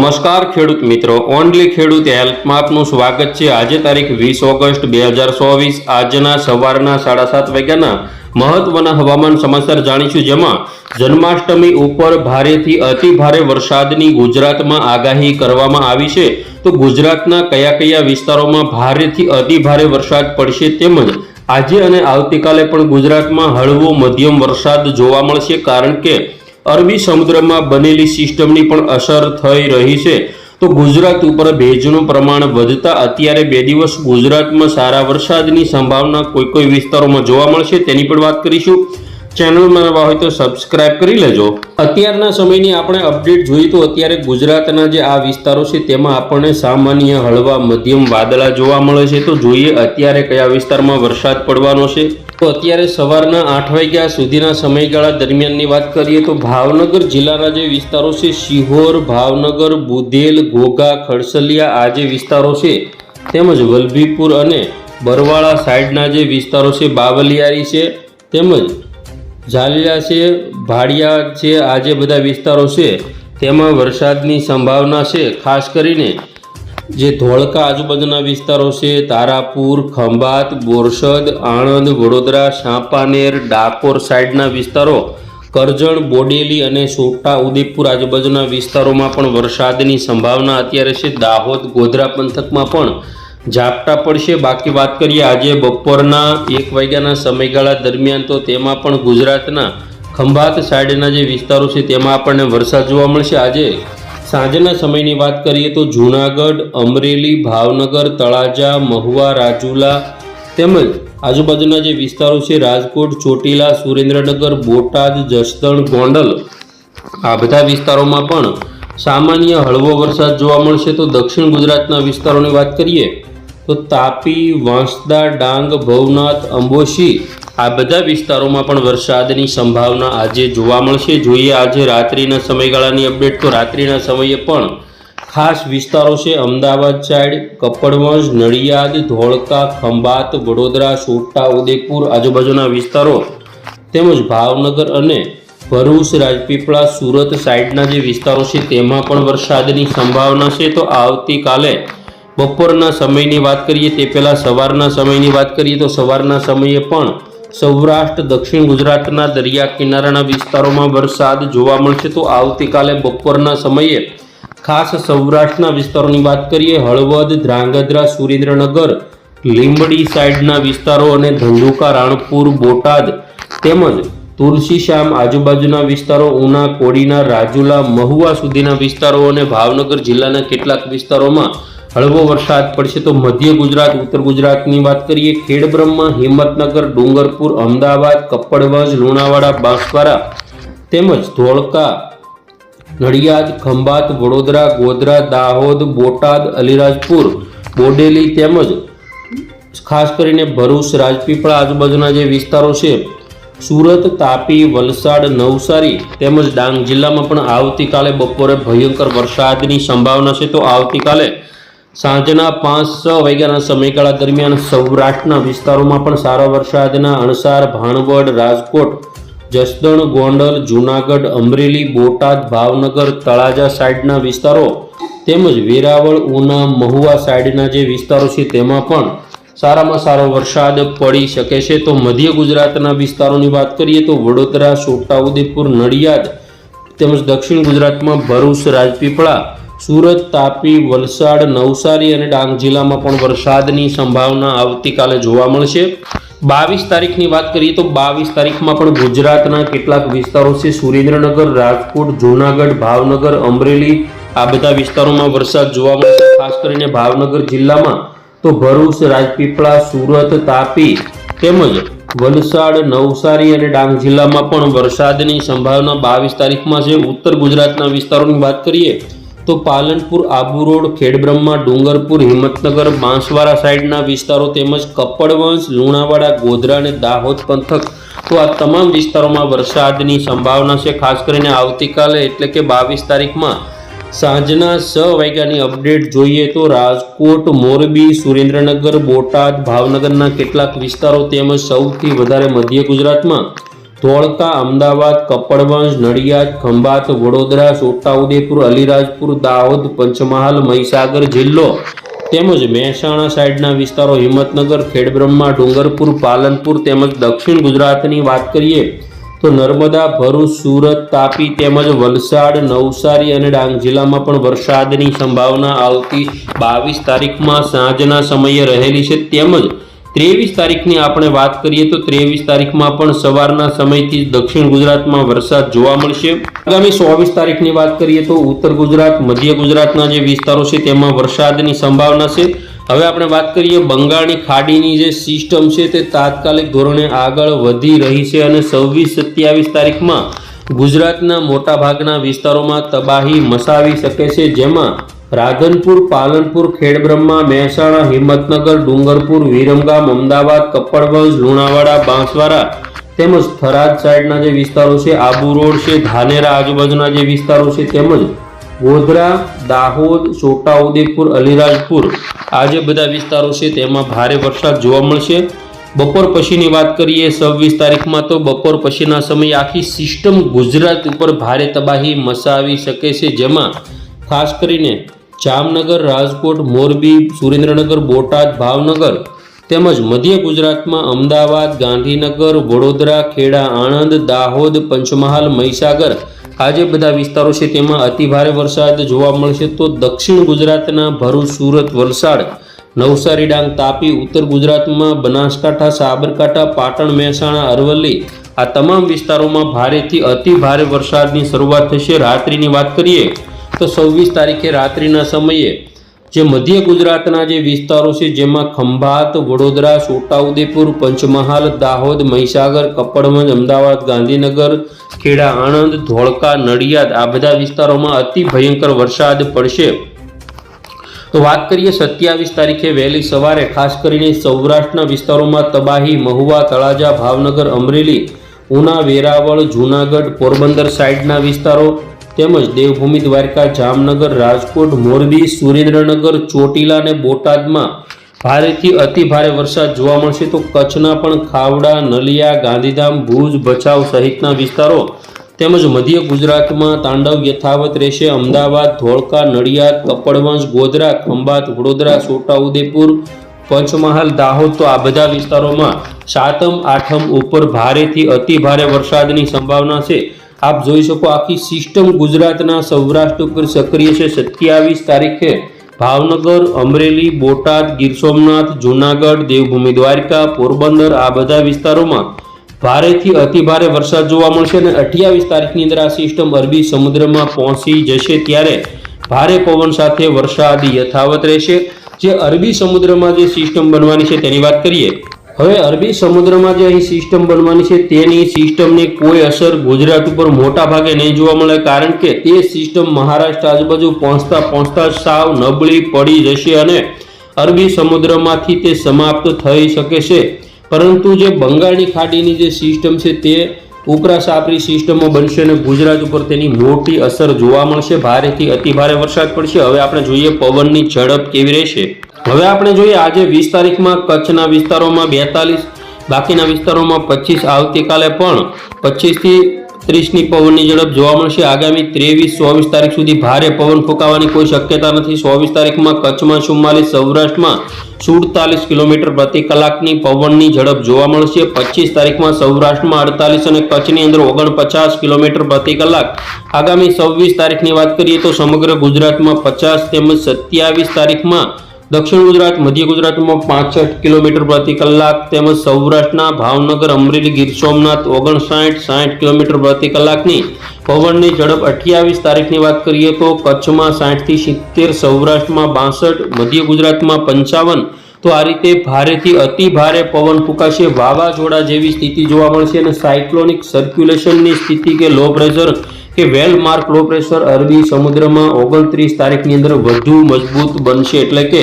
નમસ્કાર ખેડૂત મિત્રો, ઓનલી ખેડૂત હેલ્પમાં આપનું સ્વાગત છે. આજે તારીખ વીસ ઓગસ્ટ બે હજાર ચોવીસ, આજના સવારના સાડા સાત વાગ્યાના મહત્વના હવામાન સમાચાર જાણીશું, જેમાં જન્માષ્ટમી ઉપર ભારેથી અતિ ભારે વરસાદની ગુજરાતમાં આગાહી કરવામાં આવી છે. તો ગુજરાતના કયા કયા વિસ્તારોમાં ભારેથી અતિ ભારે વરસાદ પડશે તેમજ આજે અને આવતીકાલે પણ ગુજરાતમાં હળવો મધ્યમ વરસાદ જોવા મળશે? કારણ કે અરબી સમુદ્રમાં બનેલી સિસ્ટમની પણ અસર થઈ રહી છે. તો ગુજરાત ઉપર ભેજનું પ્રમાણ વધતા અત્યારે બે દિવસ ગુજરાતમાં સારા વરસાદની સંભાવના કોઈ કોઈ વિસ્તારોમાં જોવા મળશે તેની પણ વાત કરીશું. ચેનલમાં નવા હોય તો સબસ્ક્રાઇબ કરી લેજો. અત્યારના સમયની આપણે અપડેટ જોઈએ તો અત્યારે ગુજરાતના જે આ વિસ્તારો છે તેમાં આપણને સામાન્ય હળવા, મધ્યમ વાદળા જોવા મળે છે. તો જોઈએ અત્યારે કયા વિસ્તારમાં વરસાદ પડવાનો છે. તો અત્યારે સવારના આઠ વાગ્યા સુધીના સમયગાળા દરમિયાનની વાત કરીએ તો ભાવનગર જિલ્લાના જે વિસ્તારો છે, શિહોર, ભાવનગર બુધેલ ઘોઘા, ખડસલિયા આ જે વિસ્તારો છે, તેમજ વલભીપુર અને બરવાળા સાઈડના જે વિસ્તારો છે, બાવલિયારી છે, તેમજ ઝાલિયા છે ભાડિયા છે આ જે બધા વિસ્તારો છે, તેમાં વરસાદની સંભાવના છે. ખાસ કરીને જે ધોળકા આજુબાજુના વિસ્તારો છે, તારાપુર, ખંભાત, બોરસદ, આણંદ, વડોદરા, સાંપાનેર, ડાકોર સાઈડના વિસ્તારો, કરજણ, બોડેલી અને છોટા ઉદેપુર આજુબાજુના વિસ્તારોમાં પણ વરસાદની સંભાવના અત્યારે છે. દાહોદ, ગોધરા પંથકમાં પણ ઝાપટા પડશે. બાકી વાત કરીએ આજે બપોરના એક વાગ્યાના સમયગાળા દરમિયાન તો તેમાં પણ ગુજરાતના ખંભાત સાઈડના જે વિસ્તારો છે તેમાં આપણને વરસાદ જોવા મળશે. આજે સાંજના સમયની વાત કરીએ તો જૂનાગઢ, અમરેલી, ભાવનગર, તળાજા, મહુવા, રાજુલા તેમજ આજુબાજુના જે વિસ્તારો છે રાજકોટ, ચોટીલા, સુરેન્દ્રનગર, બોટાદ, જસદણ, ગોંડલ આ બધા વિસ્તારોમાં પણ સામાન્ય હળવો વરસાદ જોવા મળશે. તો દક્ષિણ ગુજરાતના વિસ્તારોની વાત કરીએ તો તાપી, વાંસદા, ડાંગ, ભવનાથ, અંબોશી આ બધા વિસ્તારોમાં પણ વરસાદની સંભાવના આજે જોવા મળશે. જોઈએ આજે રાત્રિના સમયગાળાની અપડેટ તો રાત્રિના સમયે પણ ખાસ વિસ્તારો છે અમદાવાદ સાઈડ કપડવંજ, નડિયાદ, ધોળકા, ખંભાત, વડોદરા, છોટા ઉદેપુર આજુબાજુના વિસ્તારો તેમજ ભાવનગર અને ભરૂચ, રાજપીપળા, સુરત સાઈડના જે વિસ્તારો છે તેમાં પણ વરસાદની સંભાવના છે. તો આવતીકાલે બપોરના સમયની વાત કરીએ તે પહેલાં સવારના સમયની વાત કરીએ તો સવારના સમયે પણ સૌરાષ્ટ્ર, દક્ષિણ ગુજરાતના દરિયા કિનારાના વિસ્તારોમાં વરસાદ જોવા મળશે. તો આવતીકાલે બપોરના સમયે ખાસ સૌરાષ્ટ્રના વિસ્તારોની વાત કરીએ, હળવદ, ધ્રાંગધ્રા, સુરેન્દ્રનગર, લીંબડી સાઈડના વિસ્તારો અને ધંધુકા, રાણપુર, બોટાદ તેમજ તુલસીશ્યામ આજુબાજુના વિસ્તારો, ઉના, કોડીના, રાજુલા, મહુવા સુધીના વિસ્તારો અને ભાવનગર જિલ્લાના કેટલાક વિસ્તારોમાં હળવો વરસાદ પડશે તો મધ્ય ગુજરાત, ઉત્તર ગુજરાતની વાત કરીએ ખેડબ્રહ્મા હિંમતનગર, ડુંગરપુર, અમદાવાદ, કપ્પડવંજ, લુણાવાડા, બાંસવાડા તેમજ ધોળકા, નડિયાદ, ખંભાત, વડોદરા, ગોધરા, દાહોદ, બોટાદ, અલીરાજપુર, બોડેલી તેમજ ખાસ કરીને ભરૂચ, રાજપીપળા આજુબાજુના જે વિસ્તારો છે, સુરત, તાપી, વલસાડ, નવસારી તેમજ ડાંગ જિલ્લામાં પણ આવતીકાલે બપોરે ભયંકર વરસાદની સંભાવના છે. તો આવતીકાલે સાંજના પાંચ છ વાગ્યાના સમયગાળા દરમિયાન સૌરાષ્ટ્રના વિસ્તારોમાં પણ સારા વરસાદના અણસાર, ભાણવડ, રાજકોટ, જસદણ, ગોંડલ, જૂનાગઢ, અમરેલી, બોટાદ, ભાવનગર, તળાજા સાઈડના વિસ્તારો તેમજ વેરાવળ, ઉના, મહુવા સાઈડના જે વિસ્તારો છે તેમાં પણ સારામાં સારો વરસાદ પડી શકે છે. તો મધ્ય ગુજરાતના વિસ્તારોની વાત કરીએ તો વડોદરા છોટાઉદેપુર નડિયાદ તેમજ દક્ષિણ ગુજરાતમાં ભરૂચ, રાજપીપળા સુરત, તાપી, વલસાડ, નવસારી અને ડાંગ જિલ્લામાં પણ વરસાદની સંભાવના આવતીકાલે જોવા મળશે. બાવીસ તારીખની વાત કરીએ તો બાવીસ તારીખમાં પણ ગુજરાતના કેટલાક વિસ્તારો છે, સુરેન્દ્રનગર, રાજકોટ, જૂનાગઢ, ભાવનગર, અમરેલી, આ બધા વિસ્તારોમાં વરસાદ જોવા મળશે. ખાસ કરીને ભાવનગર જિલ્લામાં તો ભરૂચ, રાજપીપળા, સુરત, તાપી તેમજ વલસાડ, નવસારી અને ડાંગ જિલ્લામાં પણ વરસાદની સંભાવના બાવીસ તારીખમાં છે. ઉત્તર ગુજરાતના વિસ્તારોની વાત કરીએ તો પાલનપુર આબુ રોડ, ખેડબ્રહ્મા, ડુંગરપુર, હિંમતનગર, બાંસવાડા સાઈડના વિસ્તારો તેમજ કપડવંશ, લુણાવાડા, ગોધરા અને દાહોદ પંથક. તો આ તમામ વિસ્તારોમાં વરસાદની સંભાવના છે. ખાસ કરીને આવતીકાલે એટલે કે બાવીસ તારીખમાં સાંજના છ વાગ્યાની અપડેટ જોઈએ તો રાજકોટ, મોરબી, સુરેન્દ્રનગર, બોટાદ, ભાવનગરના કેટલાક વિસ્તારો તેમજ સૌથી વધારે મધ્ય ગુજરાતમાં ધોળકા, અમદાવાદ, કપડવંજ, નડિયાદ, ખંભાત, વડોદરા, છોટાઉદેપુર, અલીરાજપુર, દાહોદ, પંચમહાલ, મહીસાગર જિલ્લો તેમજ મહેસાણા સાઈડના વિસ્તારો હિંમતનગર, ખેડબ્રહ્મા, ડુંગરપુર, પાલનપુર તેમજ દક્ષિણ ગુજરાતની વાત કરીએ તો નર્મદા, ભરૂચ, સુરત, તાપી તેમજ વલસાડ, નવસારી અને ડાંગ જિલ્લામાં પણ વરસાદની સંભાવના આવતી બાવીસ તારીખમાં સાંજના સમયે રહેલી છે તેમજ ત્રેવીસ તારીખની આપણે વાત કરીએ તો ત્રેવીસ તારીખમાં પણ સવારના સમયથી દક્ષિણ ગુજરાતમાં વરસાદ જોવા મળશે. આગામી ચોવીસ તારીખની વાત કરીએ તો ઉત્તર ગુજરાત, મધ્ય ગુજરાતના જે વિસ્તારો છે તેમાં વરસાદની સંભાવના છે. હવે આપણે વાત કરીએ બંગાળની ખાડીની જે સિસ્ટમ છે તે તાત્કાલિક ધોરણે આગળ વધી રહી છે અને છવ્વીસ સત્યાવીસ તારીખમાં ગુજરાતના મોટાભાગના વિસ્તારોમાં તબાહી મસાવી શકે છે. જેમાં રાધનપુર, પાલનપુર, ખેડબ્રહ્મા, મહેસાણા, હિંમતનગર, ડુંગરપુર, વિરમગામ, અમદાવાદ કપ્પડવંજ લુણાવાડા, બાંસવાડા તેમજ થરાદ સાઈડના જે વિસ્તારો છે, આબુ રોડ છે, ધાનેરા આજુબાજુના જે વિસ્તારો છે, તેમજ ગોધરા, દાહોદ, છોટાઉદેપુર, અલીરાજપુર આ જે બધા વિસ્તારો છે, તેમાં ભારે વરસાદ જોવા મળશે. બપોર પછીની વાત કરીએ, છવ્વીસ તારીખમાં તો બપોર પછીના સમયે આખી સિસ્ટમ ગુજરાત ઉપર ભારે તબાહી મસાવી શકે છે, જેમાં ખાસ કરીને જામનગર, રાજકોટ, મોરબી, સુરેન્દ્રનગર, બોટાદ, ભાવનગર તેમજ મધ્ય ગુજરાતમાં અમદાવાદ, ગાંધીનગર, વડોદરા, ખેડા, આણંદ, દાહોદ, પંચમહાલ, મહીસાગર આ જે બધા વિસ્તારો છે તેમાં અતિભારે વરસાદ જોવા મળશે તો દક્ષિણ ગુજરાતના ભરૂચ, સુરત, વલસાડ, નવસારી, ડાંગ, તાપી, ઉત્તર ગુજરાતમાં બનાસકાંઠા, સાબરકાંઠા, પાટણ, મહેસાણા, અરવલ્લી આ તમામ વિસ્તારોમાં ભારેથી અતિ ભારે વરસાદની શરૂઆત થશે. રાત્રિની વાત કરીએ તો છવ્વીસ તારીખે રાત્રિના સમયે જે મધ્ય ગુજરાતના જે વિસ્તારો છે, જેમાં ખંભાત, વડોદરા, છોટાઉદેપુર, પંચમહાલ, દાહોદ, મહીસાગર, કપડવંજ, અમદાવાદ, ગાંધીનગર, ખેડા, આણંદ, ધોળકા, નડિયાદ, આ બધા વિસ્તારોમાં અતિ ભયંકર વરસાદ પડશે. તો વાત કરીએ સત્યાવીસ તારીખે વહેલી સવારે, ખાસ કરીને સૌરાષ્ટ્રના વિસ્તારોમાં તબાહી, મહુવા, તળાજા, ભાવનગર, અમરેલી, ઉના, વેરાવળ, જૂનાગઢ, પોરબંદર સાઇડના વિસ્તારો તેમજ દેવભૂમિ દ્વારકા, જામનગર, રાજકોટ, મોરબી, સુરેન્દ્રનગર, ચોટીલા અને બોટાદમાં ભારેથી અતિ વરસાદ જોવા મળશે. તો કચ્છના પણ ખાવડા, નલિયા, ગાંધીધામ, ભુજ, ભચાઉ સહિતના વિસ્તારો તેમજ મધ્ય ગુજરાતમાં તાંડવ યથાવત રહેશે. અમદાવાદ, ધોળકા, નડિયાદ કપડવંશ ગોધરા, ખંભાત, વડોદરા, છોટાઉદેપુર, પંચમહાલ, દાહોદ તો આ બધા વિસ્તારોમાં સાતમ, આઠમ ઉપર ભારેથી અતિ ભારે વરસાદની સંભાવના છે. આપ જોઈ શકો આખી સિસ્ટમ ગુજરાતના સૌરાષ્ટ્ર ઉપર સક્રિય છે. સત્યાવીસ તારીખે ભાવનગર, અમરેલી, બોટાદ, ગીર સોમનાથ, જૂનાગઢ, દેવભૂમિ, દ્વારકા, પોરબંદર આ બધા વિસ્તારોમાં ભારેથી અતિભારે વરસાદ જોવા મળશે અને અઠ્યાવીસ તારીખની અંદર આ સિસ્ટમ અરબી સમુદ્રમાં પહોંચી જશે ત્યારે ભારે પવન સાથે વરસાદ યથાવત રહેશે. જે અરબી સમુદ્રમાં જે સિસ્ટમ બનવાની છે તેની વાત કરીએ હવે અરબી સમુદ્રમાં જે અહીં સિસ્ટમ બનવાની છે, તેની સિસ્ટમની કોઈ અસર ગુજરાત ઉપર મોટા ભાગે નહીં જોવા મળે, કારણ કે તે સિસ્ટમ મહારાષ્ટ્ર આજુબાજુ પહોંચતા પહોંચતા સાવ નબળી પડી જશે અને અરબી સમુદ્રમાંથી તે સમાપ્ત થઈ શકે છે. પરંતુ જે બંગાળની ખાડીની જે સિસ્ટમ છે, તે ઉપરા સાપરી સિસ્ટમો બનશે અને ગુજરાત ઉપર તેની મોટી અસર જોવા મળશે. ભારેથી અતિ ભારે વરસાદ પડશે. હવે આપણે જોઈએ પવનની ઝડપ કેવી રહેશે. હવે આપણે જોઈએ આજે વીસ તારીખમાં કચ્છના વિસ્તારોમાં બેતાલીસ, બાકીના વિસ્તારોમાં પચીસ, આવતીકાલે પણ પચીસથી ત્રીસની પવનની ઝડપ જોવા મળશે. આગામી ત્રેવીસ, ચોવીસ તારીખ સુધી ભારે પવન ફૂંકાવાની કોઈ શક્યતા નથી. ચોવીસ તારીખમાં કચ્છમાં ચુમ્માલીસ, સૌરાષ્ટ્રમાં સુડતાલીસ કિલોમીટર પ્રતિ કલાકની પવનની ઝડપ જોવા મળશે. પચીસ તારીખમાં સૌરાષ્ટ્રમાં અડતાલીસ અને કચ્છની અંદર ઓગણપચાસ કિલોમીટર પ્રતિ કલાક. આગામી છવ્વીસ તારીખની વાત કરીએ તો સમગ્ર ગુજરાતમાં પચાસ તેમજ સત્યાવીસ તારીખમાં દક્ષિણ ગુજરાત, મધ્ય ગુજરાતમાં પાસઠ કિલોમીટર પ્રતિ કલાક તેમજ સૌરાષ્ટ્રના ભાવનગર, અમરેલી, ગીર સોમનાથ, ઓગણસાઠ, સાઠ કિલોમીટર પ્રતિ કલાકની પવનની ઝડપ અઠ્યાવીસ તારીખની વાત કરીએ તો કચ્છમાં સાઠથી સિત્તેર, સૌરાષ્ટ્રમાં બાસઠ, મધ્ય ગુજરાતમાં પંચાવન. તો આ રીતે ભારેથી અતિ ભારે પવન ફૂંકાશે. વાવાઝોડા જેવી સ્થિતિ જોવા મળશે અને સાયક્લોનિક સર્ક્યુલેશનની સ્થિતિ કે લો પ્રેશર કે વેલ માર્ક લો પ્રેશર અરબી સમુદ્રમાં ઓગણત્રીસ તારીખની અંદર વધુ મજબૂત બનશે. એટલે કે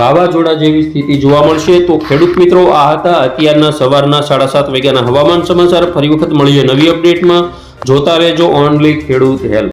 વાવાઝોડા જેવી સ્થિતિ જોવા મળશે. તો ખેડૂત મિત્રો, આ હતા અત્યારના સવારના સાડા સાત વાગ્યાના હવામાન સમાચાર. ફરી વખત મળીએ નવી અપડેટમાં. જોતા રહેજો ઓનલી ખેડૂત હેલ્પ